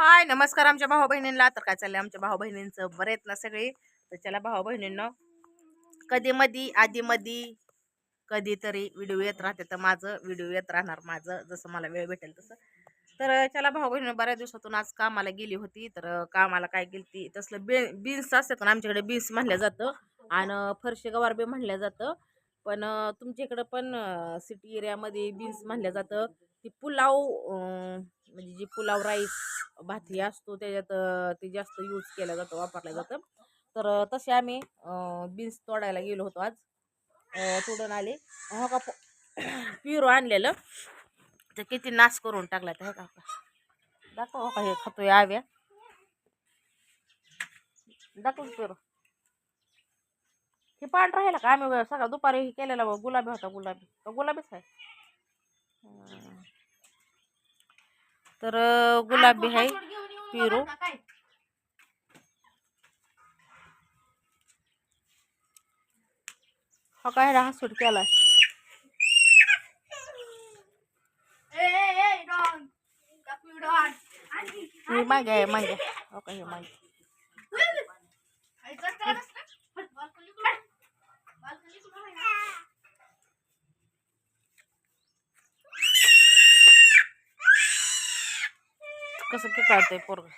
हाय नमस्कार आमच्या भाऊ बहिणींना तर काय चाललंय आमच्या भाऊ बहिणींचं बरे आहेत ना सगळे? तर चला भाऊ बहिणींना कधी मधी आधी मधी कधीतरी व्हिडिओ येत राहते तर माझं व्हिडिओ येत राहणार माझं जसं मला वेळ भेटेल तसं. तर चला भाऊ बहिणी बऱ्याच दिवसातून आज कामाला गेली होती. तर कामाला काय गेली ती? तसलं बे बीन्स असतात ना आमच्याकडे बीन्स म्हणलं जातं. आणि फरशी गवार बी म्हणलं जातं. पण तुमच्या इकडं पण सिटी एरियामध्ये बीन्स म्हणलं जातं. ती पुलाव म्हणजे जी पुलाव राईस भाती असतो त्याच्यात ते जास्त यूज केला जातो वापरलं जातं. तर तसे आम्ही बीन्स तोडायला गेलो होतो आज. तोडून आले. हो का पिरो आणलेलं. तर किती नाश करून टाकला तर का दाखव हो का हे खातोय आव्या दाखव पिरो. हे पांढरा राहिला का आम्ही सगळा दुपारी हे केलेला गुलाबी होता गुलाबी. तर गुलाबीच आहे हं. तर गुलाबी आहे पिरू. हा काय. हा सूट केलाय. मागे आहे मागे. हो का हे मागे. कसं काय काढतंय पोरग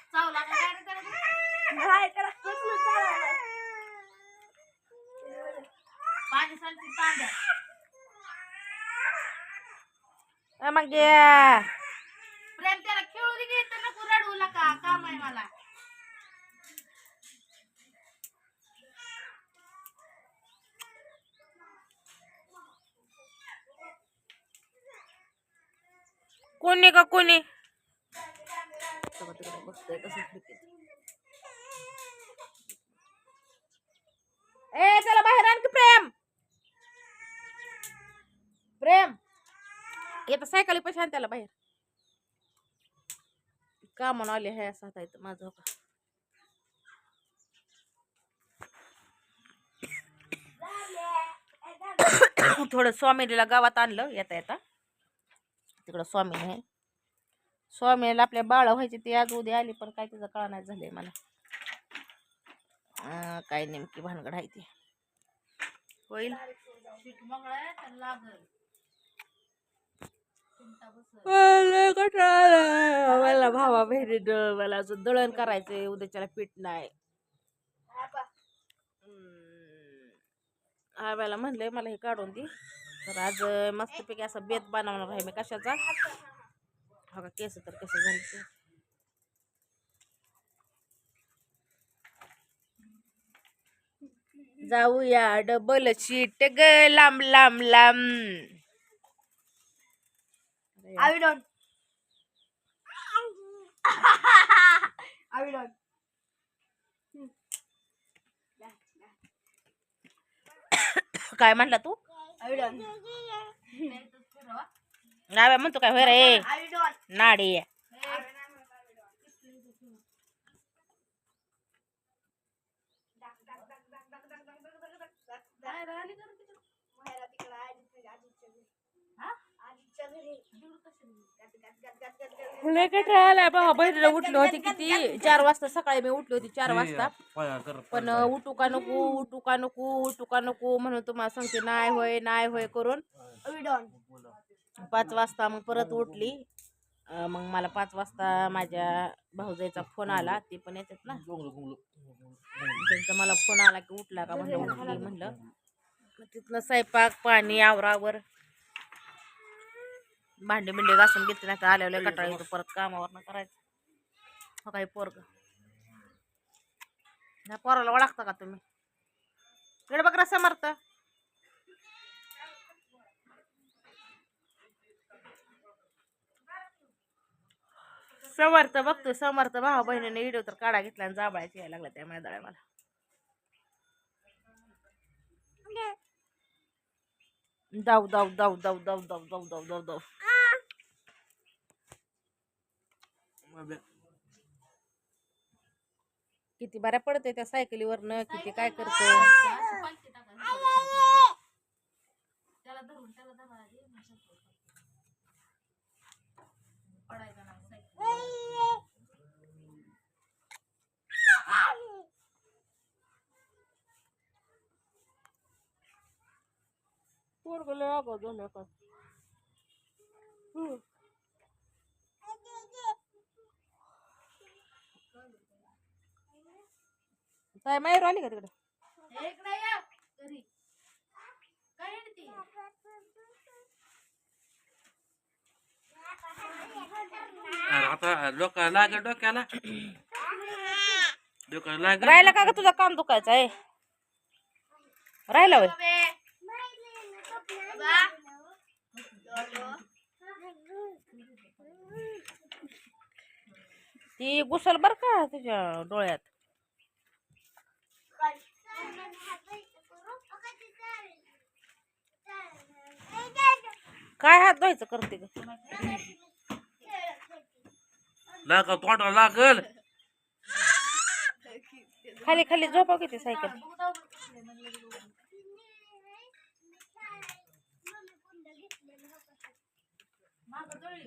मग प्रेम त्याला खेळू दे की, तर नको रडवू नका काम आहे मला कोणी का कोणी बघतोय कसं ए चला बाहेर आणखी प्रेम. प्रेम. येतं सायकली पैसे आण त्याला बाहेर. का म्हणून आले हे असं हात माझं का थोडं स्वामीला गावात आणलं येता येता तिकडं स्वामी आहे. स्वामीला आपल्या बाळ व्हायचे ते आज उद्या आली पण काय तिचं कळा नाही झालंय मला. काय नेमकी भानगड आहे ती. होईल. मला भावा बहिणी मला अजून दळण करायचंय उद्याच्याला पीठ नाही. हा मला म्हणलंय मला हे काढून दे. तर आज मस्तपैकी असा बेत बनवणार आहे मी कशाचा. हा का केस तर कसे झाले ते. जाऊया डबल शीट ग लांब लांब लांब अरे आवी डॉन आवी डॉन काय म्हणला तू आवी डॉन नाव्या म्हणतो काय होय रे आवी डॉन नाडी लय कंटाळा बाबा बहिणीला उठली होती किती? चार वाजता सकाळी मी उठली होती चार वाजता. पण उठू का नको उठू का नको उठू का नको म्हणून तुम्हाला सांगते नाही होय नाही होय करून. पाच वाजता मग परत उठली. मग मला पाच वाजता माझ्या भाऊजाईचा फोन आला ते पण येतात ना. त्यांचा मला फोन आला की उठला का म्हणलं उठली म्हणलं. तिथनं स्वयंपाक पाणी आवरावर भांडी बिंडी घासून घेतली नाही तर आल्यावर कटाळा येतो परत कामावर करायचं. हो काही पोरग? ह्या पोराला ओळखता का तुम्ही? इकडे बघ मारत. समर्थ बघतोय समर्थ भाऊ बहिणीने व्हिडिओ तर काढा घेतला आणि जांभळाची यायला लागला त्यामुळे दळ्या मला दाव दाव दाव दाव दाव दाव दाव दाव दाव दाव किती बऱ्या पडते त्या सायकलीवरनं किती काय करतो त्याला धरून त्याला धरा दे, मग पडायचं नाही सायकल. पोरगं लय आगाऊ झालं का हम्म. काय माहेर आली का तिकडे इकडे या घरी काय हिंडती? अरे आता लोक लाग डोक्याला डोक्याला लाग राहिला का ग तुझा कान दुखायचा आहे राहिला वय बाबे. ती घुसल बर का तुझ्या डोळ्यात. काय हात धुवायचं करते ग? लाग तोंडाला लागल. खाली खाली झोपा किती सायकल मागं जळली.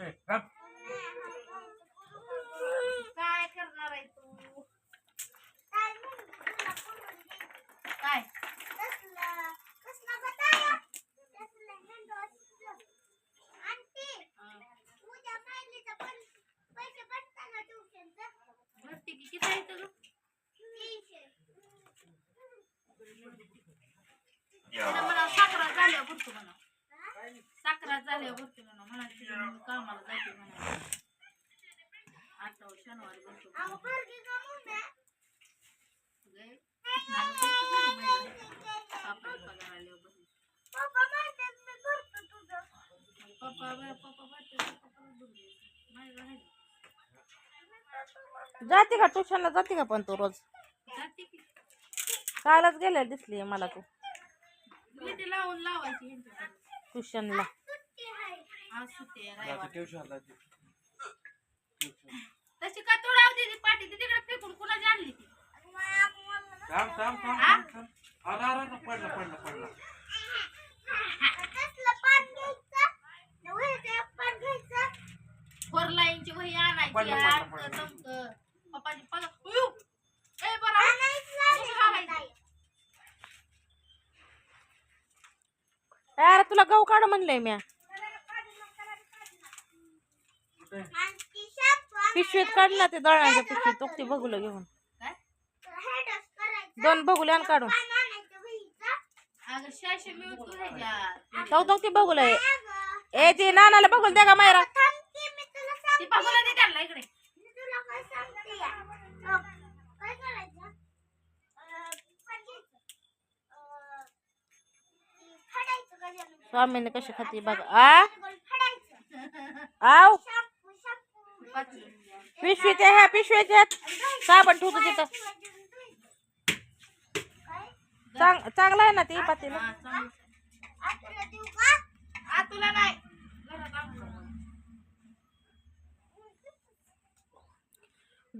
ए, गप. काय करणार आहे तू काय भरती की किती आहे तुझं तिला म्हणा साखरा भरतो म्हणा. म्हणा. म्हणा मी कामाला जाते म्हणा. आठवड शनिवारी. जाते का? ट्युशनला जाते का पण तू रोज. कालच गेल्या दिसली मला तू. विटी लावून लावायची ह्यांच्याकडे. ट्युशनला. आज सुट्टी आहे, आता रविवार. ट्युशनला ते. तशी का तोडाव दिली पाठी ती तिकडे फेकून कुणाची आणली ती? थांब थांब थांब थांब, थांब. अरे अरे अरे, पडला पडला पडला. फोर लाईनची वही आणायची पडलं, पडलं, पडलं. चमकं. पप्पाची पगार उयू. ए बरं कशी घालायची? अरे तुला गहू काढ म्हणलंय म्या. पिशवीत काढला ते दळणाच्या पिशवीत तो ती बघूला घेऊन. काय दोन बघूले आण काढून. तो तो ती बघूला. ए ती नानाला बघूल द्या का मायरा. ती बघूला दे त्यांना इकडे. स्वामीने कशी खाती बघा. आ? आव? पिशवीच्या ह्या पिशवीच्या साबण ठेवतो तिथं. चांग चांगला आहे ना ती पातीला तुला नाही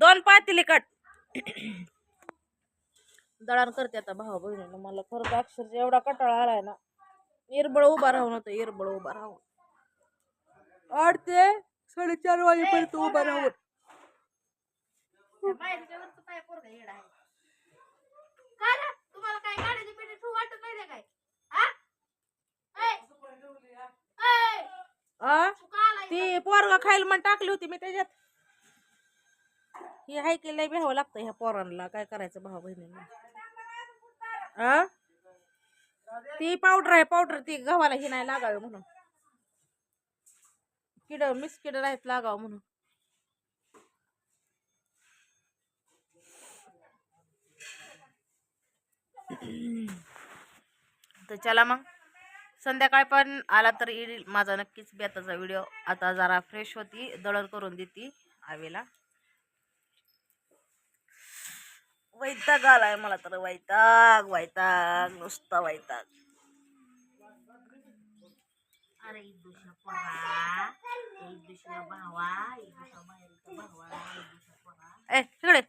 दोन पातेली कट. दळण करते आता भाऊ बहिणीनं. मला खरंच अक्षर एवढा कटाळा आलाय ना. इरबळ उभा राहून होतं इरबळ उभा राहून. आठ ते साडेचार वाजेपर्यंत उभा राहून? तुम्हाला काय पेटी ठेवू वाटत नाही काय? हा? तू पोरगा खायला म्हण टाकली होती मी त्याच्यात. ही हाय की लय भ्यावं लागतं ह्या पोरांना काय करायचं भाऊ बहिणींना आ? ती पावडर आहे पावडर ती गव्हाला ही नाही लागावी म्हणून. किड मिस किड आहेत लागावं म्हणून. तर चला मग. संध्याकाळी पण आला तर येईल. माझा नक्कीच बेताचा व्हिडिओ आता जरा फ्रेश होती. दळण करून देती आवेला. वैताग आलाय मला तर. वैताग वैताग नुसता वैताग. अरे एक भावा भावा ए तिकडे